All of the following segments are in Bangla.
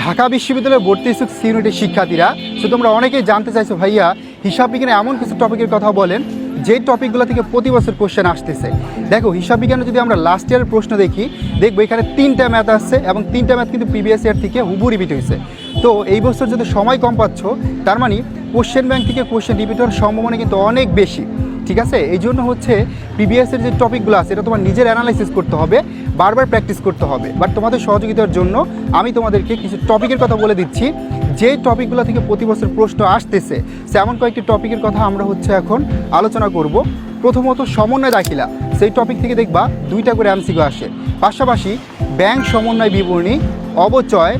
ঢাকা বিশ্ববিদ্যালয়ে ভর্তি ইচ্ছুক সি ইউনিটের শিক্ষার্থীরা। সো তোমরা অনেকেই জানতে চাইছো, ভাইয়া, হিসাব বিজ্ঞানে এমন কিছু টপিকের কথা বলেন, যে টপিকগুলো থেকে প্রতি বছর কোশ্চেন আসতেছে। দেখো, হিসাব বিজ্ঞানে যদি আমরা লাস্ট ইয়ারের প্রশ্ন দেখি, দেখব এখানে তিনটা ম্যাথ আসছে এবং তিনটা ম্যাথ কিন্তু প্রিভিয়াস ইয়ার থেকে হুবু রিপিট হয়েছে। তো এই বছর যদি সময় কম পাচ্ছ, তার মানে কোশ্চেন ব্যাংক থেকে কোশ্চেন রিপিট হওয়ার সম্ভাবনা কিন্তু অনেক বেশি। ঠিক আছে? এই জন্য হচ্ছে প্রিভিয়াসের যে টপিকগুলো আছে, এটা তোমার নিজের অ্যানালাইসিস করতে হবে, বারবার প্র্যাকটিস করতে হবে। বাট তোমাদের সহযোগিতার জন্য আমি তোমাদেরকে কিছু টপিকের কথা বলে দিচ্ছি। যে টপিকগুলো থেকে প্রতি বছর প্রশ্ন আসতেছে এমন কয়েকটি টপিকের কথা আমরা হচ্ছে এখন আলোচনা করব। প্রথমত সমন্বয় দাখিলা, সেই টপিক থেকে দেখবা দুইটা করে এমসিকিউ আসে। পাশাপাশি ব্যাংক সমন্বয় বিবরণী, অবচয়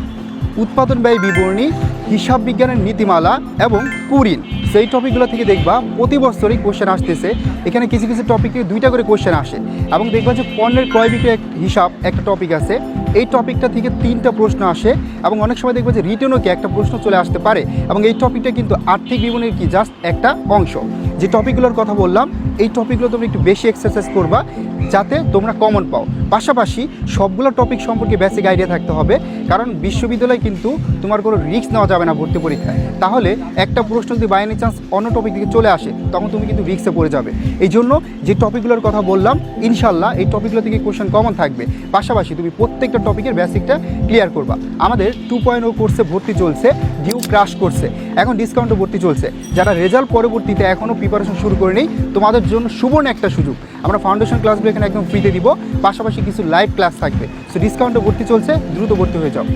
উৎপাদন ব্যয় বিবরণী, হিসাব বিজ্ঞানের নীতিমালা এবং কুরিন। সেই টপিকগুলো থেকে দেখবা প্রতি বছরই কোশ্চেন আসতেছে। এখানে কিছু কিছু টপিকে দুইটা করে কোশ্চেন আসে। এবং দেখবা যে পণ্যের ক্রয় বিক্রয় হিসাব একটা টপিক আছে। এই টপিকটা থেকে তিনটা প্রশ্ন আসে এবং অনেক সময় দেখবা যে রিটেনও কি একটা প্রশ্ন চলে আসতে পারে। এবং এই টপিকটা কিন্তু আর্থিক বিবরণীর কি জাস্ট একটা অংশ। যে টপিকগুলোর কথা বললাম, এই টপিকগুলো তোমরা একটু বেশি এক্সারসাইজ করবা যাতে তোমরা কমন পাও। পাশাপাশি সবগুলো টপিক সম্পর্কে বেসিক আইডিয়া থাকতে হবে। কারণ বিশ্ববিদ্যালয় কিন্তু তোমার কোনো রিস্ক নেওয়া যাবে না ভর্তি পরীক্ষায়। তাহলে একটা প্রশ্ন যদি বাই এনি চান্স অন্য টপিক থেকে চলে আসে, তখন তুমি কিন্তু রিস্কে পড়ে যাবে। এই জন্য যে টপিকগুলোর কথা বললাম, ইনশাল্লাহ এই টপিকগুলো থেকে কোশ্চেন কমন থাকবে। পাশাপাশি তুমি প্রত্যেকটা টপিকের বেসিকটা ক্লিয়ার করবা। আমাদের টু পয়েন্ট ও কোর্সে ভর্তি চলছে ডিউ ক্রাশ করছে এখন ডিসকাউন্টে ভর্তি চলছে। যারা রেজাল্ট পরবর্তীতে এখনও প্রিপারেশন শুরু করেনি, তোমাদের জন্য সুবর্ণ একটা সুযোগ। আমরা ফাউন্ডেশন ক্লাসগুলো এখানে একদম ফ্রিতে দিব। পাশাপাশি কিছু লাইভ ক্লাস থাকবে। সো ডিসকাউন্টে ভর্তি চলছে, দ্রুত ভর্তি হয়ে যাও।